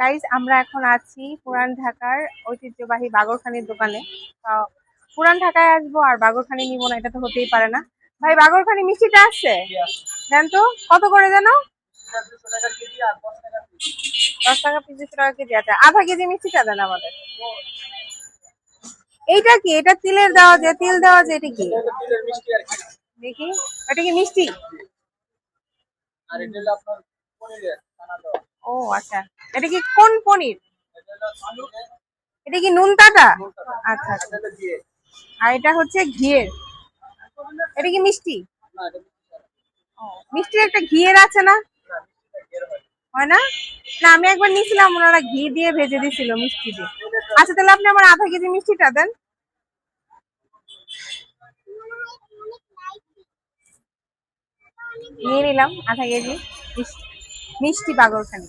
Guys আমরা এখন আছি পুরান ঢাকার ঐতিহ্যবাহী বাগরখানির দোকানে। পুরান ঢাকায় আসব আর বাগরখানি নিবো না, এটা তো হতেই পারে না। ভাই, বাগরখানি মিষ্টিটা আছে? দেন তো, কত করে জানো? দশ টাকা পিস টাকা কেজি। আছে আধা কেজি মিষ্টিটা দেন আমাদের। এইটা কি? এটা তিলের দেওয়া যে, তিল দেওয়া যে, এটা কি? দেখি। এটা কি মিষ্টি? আর এটা আপনার পনিরের ছানা দেওয়া। ও আচ্ছা। এটা কি কোন পনির? এটা কি নুনতাটা? আচ্ছা আচ্ছা। আর এটা হচ্ছে ঘিয়ের। এটা কি মিষ্টি? মিষ্টির একটা ঘিয়ের আছে না। হয় না? না, আমি একবার নিয়েছিলাম, ওনারা ঘি দিয়ে ভেজে দিছিল মিষ্টি দিয়ে। আচ্ছা তাহলে আপনি আমার আধা কেজি মিষ্টিটা দেন। নিয়ে নিলাম, আধা কেজি মিষ্টি। মিষ্টি বাগরখানি